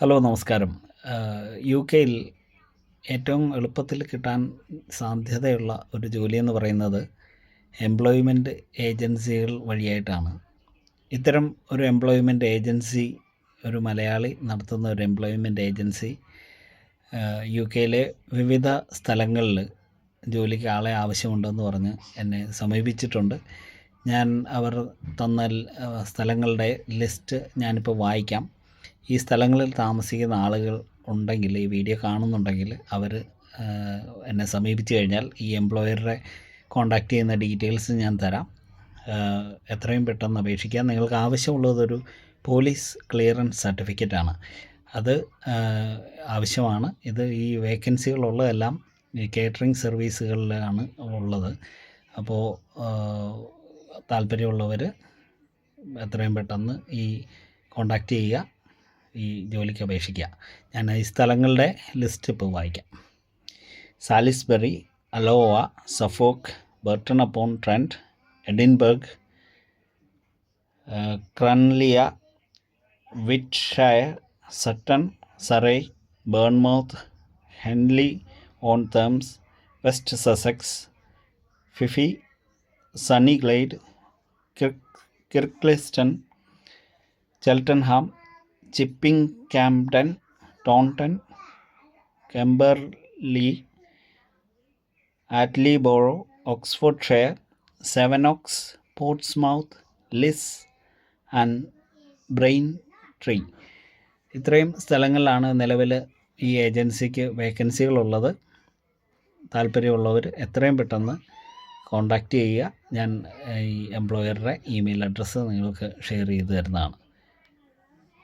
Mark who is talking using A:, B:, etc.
A: Hello നമസ്കാരം. U കെയിൽ ഏറ്റവും എളുപ്പത്തിൽ കിട്ടാൻ സാധ്യതയുള്ള ഒരു ജോലി എന്ന് പറയുന്നത് എംപ്ലോയ്മെന്റ് ഏജൻസികൾ വഴിയായിട്ടാണ്. ഇത്തരം ഒരു എംപ്ലോയ്മെന്റ് ഏജൻസി ഒരു മലയാളി നടത്തുന്ന ഒരു എംപ്ലോയ്മെന്റ് ഏജൻസി യു കെയിലെ വിവിധ സ്ഥലങ്ങളിൽ ജോലിക്ക് ആളെ ആവശ്യമുണ്ടെന്ന് പറഞ്ഞ് എന്നെ സമീപിച്ചിട്ടുണ്ട്. ഞാൻ അവർ തന്ന സ്ഥലങ്ങളുടെ ലിസ്റ്റ് ഞാനിപ്പോൾ വായിക്കാം. ഈ സ്ഥലങ്ങളിൽ താമസിക്കുന്ന ആളുകൾ ഉണ്ടെങ്കിൽ ഈ വീഡിയോ കാണുന്നുണ്ടെങ്കിൽ അവർ എന്നെ സമീപിച്ചു കഴിഞ്ഞാൽ ഈ എംപ്ലോയറുടെ കോൺടാക്റ്റ് ചെയ്യുന്ന ഡീറ്റെയിൽസ് ഞാൻ തരാം. എത്രയും പെട്ടെന്ന് അപേക്ഷിക്കാം. നിങ്ങൾക്ക് ആവശ്യമുള്ളതൊരു പോലീസ് ക്ലിയറൻസ് സർട്ടിഫിക്കറ്റാണ് അത് ആവശ്യമാണ്. ഇത് ഈ വേക്കൻസികളുള്ളതെല്ലാം ഈ കേറ്ററിംഗ് സർവീസുകളിലാണ് ഉള്ളത്. അപ്പോൾ താല്പര്യമുള്ളവർ എത്രയും പെട്ടെന്ന് ഈ കോണ്ടാക്റ്റ് ചെയ്യുക. ഈ ജോലിക്ക് അപേക്ഷിക്കുക. ഞാൻ ഈ സ്ഥലങ്ങളുടെ ലിസ്റ്റ് ഇപ്പോൾ വായിക്കാം. Salisbury Alloa Suffolk Burton upon Trent Edinburgh ക്രൺലിയ Wiltshire Sutton Surrey Bournemouth Henley on Thames West Sussex Fife Sunny glide Kirkliston Cheltenham Chipping Campden Taunton Camberley Attleborough Oxfordshire Sevenoaks Portsmouth Liss and Braintree. ഇത്രയും സ്ഥലങ്ങളിലാണ് നിലവിൽ ഈ ഏജൻസിക്ക് വേക്കൻസികളുള്ളത്. താല്പര്യമുള്ളവർ എത്രയും പെട്ടെന്ന് contact ചെയ്യുക. ഞാൻ ഈ എംപ്ലോയറുടെ ഇമെയിൽ അഡ്രസ്സ് നിങ്ങൾക്ക് ഷെയർ ചെയ്തു തരുന്നതാണ്.